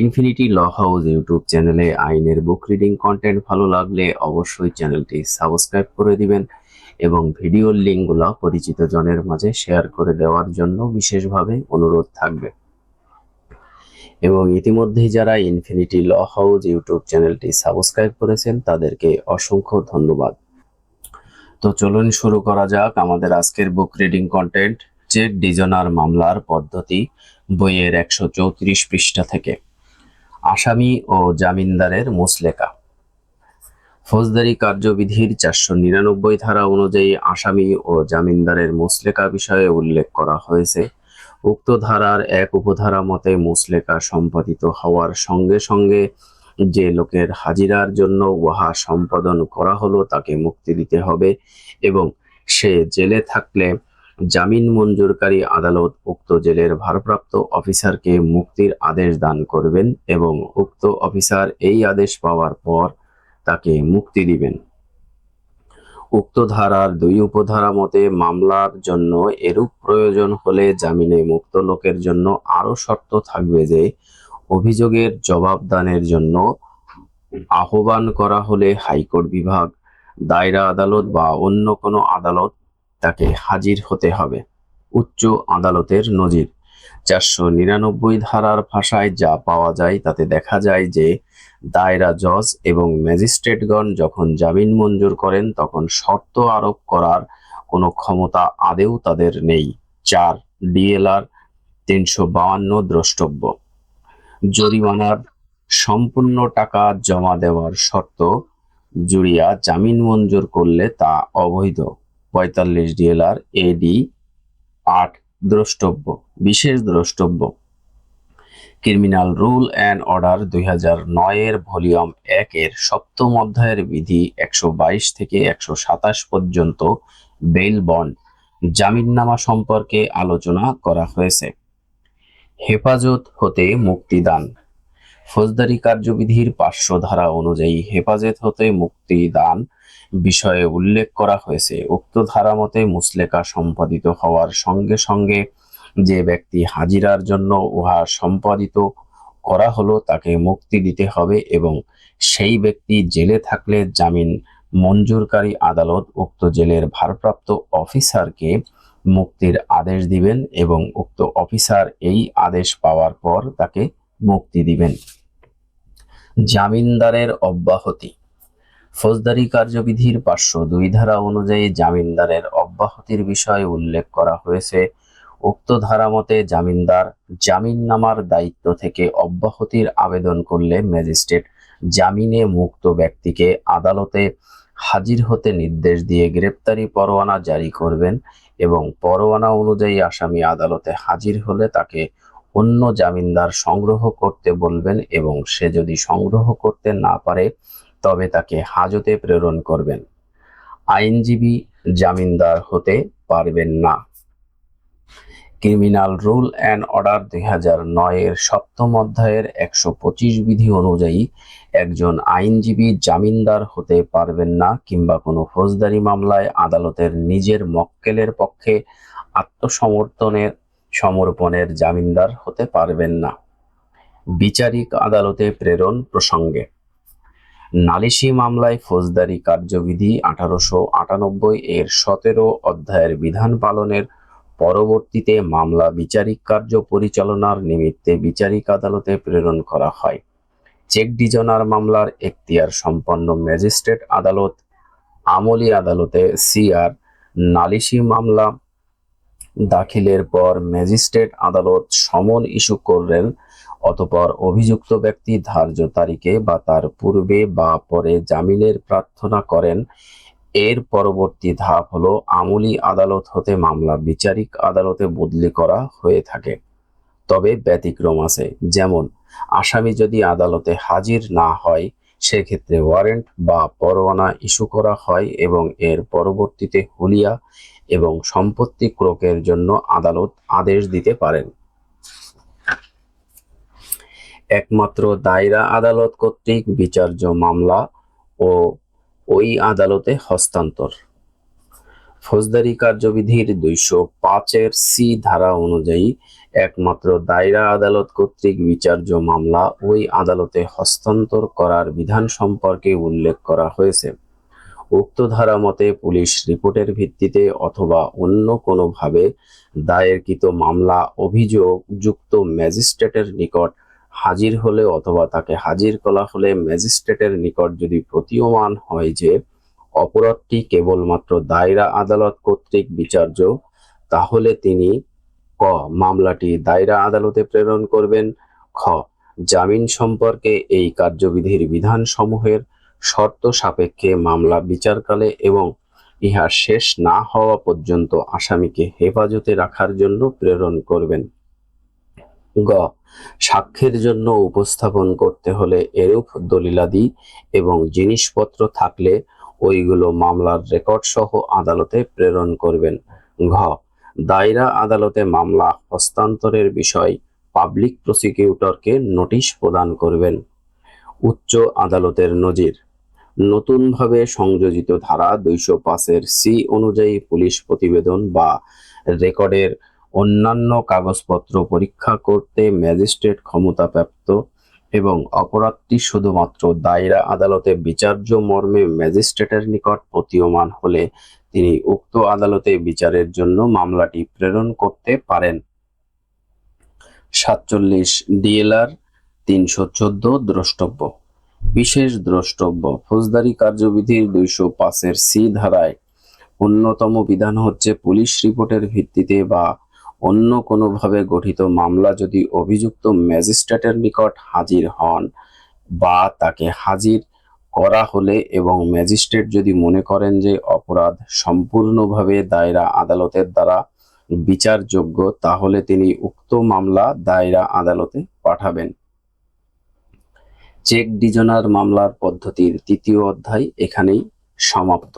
Infinity law house YouTube চ্যানেলে আইনের বুক reading content ভালো লাগলে অবশ্যই চ্যানেলটি সাবস্ক্রাইব করে দিবেন এবং ভিডিওর লিঙ্কগুলো পরিচিত জনের মাঝে শেয়ার করে দেওয়ার জন্য বিশেষভাবে অনুরোধ থাকবে। এবং ইতিমধ্যেই যারা ইনফিনিটি ল হাউস ইউটিউব চ্যানেলটি সাবস্ক্রাইব করেছেন, তাদেরকে অসংখ্য ধন্যবাদ। তো চলুন শুরু করা যাক আমাদের আজকের book reading content cheque dishonour মামলার পদ্ধতি, বইয়ের একশো চৌত্রিশ পৃষ্ঠা থেকে। আসামি ও জামিনদারের মুসলেকা। ফৌজদারি কার্যবিধির চারশো নিরানব্বই ধারা অনুযায়ী আসামি ও জামিনদারের মুসলেকা বিষয়ে উল্লেখ করা হয়েছে। উক্ত ধারার এক উপধারা মতে মুসলেকা সম্পাদিত হওয়ার সঙ্গে সঙ্গে যে লোকের হাজিরার জন্য উহা সম্পাদন করা হলো তাকে মুক্তি দিতে হবে এবং সে জেলে থাকলে জামিন মঞ্জুরকারী আদালত উক্ত জেলের ভারপ্রাপ্ত অফিসারকে মুক্তির আদেশ দান করবেন এবং উক্ত অফিসার এই আদেশ পাওয়ার পর তাকে মুক্তি দিবেন। উক্ত ধারার দুই উপধারা মতে, মামলার জন্য এরূপ প্রয়োজন হলে জামিনে মুক্ত লোকের জন্য আরও শর্ত থাকবে যে, অভিযোগের জবাবদানের জন্য আহ্বান করা হলে হাইকোর্ট বিভাগ, দায়রা আদালত বা অন্য কোনো আদালত তাকে হাজির হতে হবে। উচ্চ আদালতের নজির। চারশো নিরানব্বই ধারার ভাষায় যা পাওয়া যায় তাতে দেখা যায় যে, দায়রা জজ এবং ম্যাজিস্ট্রেটগণ যখন জামিন মঞ্জুর করেন তখন শর্ত আরোপ করার কোনো ক্ষমতা আদেও তাদের নেই। চার, ডিএলআর তিনশো বাউান্ন দ্রষ্টব্য। জরিমানার সম্পূর্ণ টাকা জমা দেওয়ার শর্ত জুড়িয়া জামিন মঞ্জুর করলে তা অবৈধ। পঁয়তাল্লিশ ডিএলআর এডি আট দ্রষ্টব্য, বিশেষ দ্রষ্টব্য। ক্রিমিনাল রুল অ্যান্ড অর্ডার দুই হাজার নয়ের ভলিউম একের সপ্তম অধ্যায়ের বিধি একশো বাইশ থেকে একশো সাতাশ পর্যন্ত বেল বন্ড জামিননামা সম্পর্কে আলোচনা করা হয়েছে। হেফাজত হতে মুক্তিদান। ফৌজদারি কার্যবিধির পাঁচশো ধারা অনুযায়ী হেফাজত হতে মুক্তিদান বিষয়ে উল্লেখ করা হয়েছে, উক্ত ধারা মতে মুসলেকা সম্পাদিত হওয়ার সঙ্গে সঙ্গে যে ব্যক্তি হাজিরার জন্য উহা সম্পাদিত করা হলো তাকে মুক্তি দিতে হবে এবং সেই ব্যক্তি জেলে থাকলে জামিন মঞ্জুরকারী আদালত উক্ত জেলের ভারপ্রাপ্ত অফিসারকে মুক্তির আদেশ দিবেন এবং উক্ত অফিসার এই আদেশ পাওয়ার পর তাকে মুক্তি দিবেন। জামিনদারের অব্যাহতি ফৌজদারি কার্যবিধির পাঁচশো দুই ধারা অনুযায়ী জামিনদারের অব্যাহতির বিষয়ে উল্লেখ করা হয়েছে। উক্ত ধারা মতে জামিনদার জামিননামার দায়িত্ব থেকে অব্যাহতির আবেদন করলে ম্যাজিস্ট্রেট জামিনে মুক্ত ব্যক্তিকে আদালতে হাজির হতে নির্দেশ দিয়ে গ্রেপ্তারি পরোয়ানা জারি করবেন এবং পরোয়ানা অনুযায়ী আসামি আদালতে হাজির হলে তাকে অন্য জামিনদার সংগ্রহ করতে বলবেন এবং সে যদি সংগ্রহ করতে না পারে তবে তাকে হাজতে প্রেরণ করবেন। আইনজীবী জামিনদার হতে পারবেন না। ক্রিমিনাল রুল অ্যান্ড অর্ডার দুই হাজার নয়ের সপ্তম অধ্যায়ের একশো পঁচিশ বিধি অনুযায়ী একজন আইনজীবী জামিনদার হতে পারবেন না কিংবা কোনো ফৌজদারি মামলায় আদালতের নিজের মক্কেলের পক্ষে আত্মসমর্থনের সমর্পণের জামিনদার হতে পারবেন না। বিচারিক আদালতে প্রেরণ প্রসঙ্গে নালিশি মামলায় ফৌজদারি কার্যবিধি আঠারোশো আটানব্বই এর সতেরো অধ্যায়ের বিধান পালনের পরবর্তীতে মামলা বিচারিক কার্য পরিচালনার নিমিত্তে বিচারিক আদালতে প্রেরণ করা হয়। চেক ডিজনার মামলার এখতিয়ার সম্পন্ন ম্যাজিস্ট্রেট আদালত, আমলি আদালতে সিআর নালিশি মামলা দাখিলের পর ম্যাজিস্ট্রেট আদালত সমন ইস্যু করলেন অতপর অভিযুক্ত ব্যক্তি ধার্য তারিখে বা তার পূর্বে বা পরে জামিনের প্রার্থনা করেন। এর পরবর্তী ধাপ হলো আমলি আদালত হতে মামলা বিচারিক আদালতে বদলি করা হয়ে থাকে। তবে ব্যতিক্রম আছে, যেমন আসামি যদি আদালতে হাজির না হয়, সেক্ষেত্রে ওয়ারেন্ট বা পরোয়ানা ইস্যু করা হয় এবং এর পরবর্তীতে হুলিয়া এবং সম্পত্তি ক্রোকের জন্য আদালত আদেশ দিতে পারেন। একমাত্র দায়রা আদালত কর্তৃক বিচার্য মামলা ও ওই আদালতে হস্তান্তর। ফৌজদারি কার্যবিধির দুইশো পাঁচের সি ধারা অনুযায়ী একমাত্র দায়রা আদালত কর্তৃক বিচার্য মামলা ওই আদালতে হস্তান্তর করার বিধান সম্পর্কে উল্লেখ করা হয়েছে। উক্ত ধারা মতে পুলিশ রিপোর্টের ভিত্তিতে অথবা অন্য কোনোভাবে দায়েরকৃত মামলা অভিযোগ যুক্ত ম্যাজিস্ট্রেটের নিকট হাজির হলে অথবা তাকে হাজির করা হলে ম্যাজিস্ট্রেটের নিকট যদি প্রতীয়মান হয় যে অপরাধটি কেবলমাত্র দায়রা আদালত কর্তৃক বিচার্য, তাহলে তিনি ক, মামলাটি দায়রা আদালতে প্রেরণ করবেন। খ, জামিন সম্পর্কে এই কার্যবিধির বিধানসমূহের শর্ত সাপেক্ষে মামলা বিচারকালে এবং ইহা শেষ না হওয়া পর্যন্ত আসামিকে হেফাজতে রাখার জন্য প্রেরণ করবেন। গ, সাক্ষ্যের জন্য উপস্থাপন করতে হলে এরূপ দলিলাদি এবং জিনিসপত্র থাকলে ওইগুলো মামলার রেকর্ড সহ আদালতে প্রেরণ করবেন। ঘ, দায়রা আদালতে মামলা হস্তান্তরের বিষয় পাবলিক প্রসিকিউটরকে নোটিশ প্রদান করবেন। উচ্চ আদালতের নজির, নতুনভাবে সংযোজিত ধারা দুইশো পাঁচের সি অনুযায়ী পুলিশ প্রতিবেদন বা রেকর্ডের অন্যান্য কাগজপত্র পরীক্ষা করতে ম্যাজিস্ট্রেট ক্ষমতাপ্রাপ্ত এবং অপরাধটি শুধুমাত্র দায়রা আদালতে বিচার্য মর্মে ম্যাজিস্ট্রেটের নিকট প্রতীয়মান হলে তিনি উক্ত আদালতে বিচারের জন্য মামলাটি প্রেরণ করতে পারেন। সাতচল্লিশ ডিএলআর তিনশো চোদ্দ দ্রষ্টব্য। বিশেষ দ্রষ্টব্য, ফৌজদারি কার্যবিধির দুইশো পাঁচের সি ধারায় অন্যতম বিধান হচ্ছে পুলিশ রিপোর্টের ভিত্তিতে বা অন্য কোনোভাবে গঠিত মামলা যদি অভিযুক্ত ম্যাজিস্ট্রেটের নিকট হাজির হন বা তাকে হাজির করা হলে এবং ম্যাজিস্ট্রেট যদি মনে করেন যে অপরাধ সম্পূর্ণভাবে দায়রা আদালতের দ্বারা বিচারযোগ্য, তাহলে তিনি উক্ত মামলা দায়রা আদালতে পাঠাবেন। চেক ডিজনার মামলার পদ্ধতির তৃতীয় অধ্যায় এখানেই সমাপ্ত।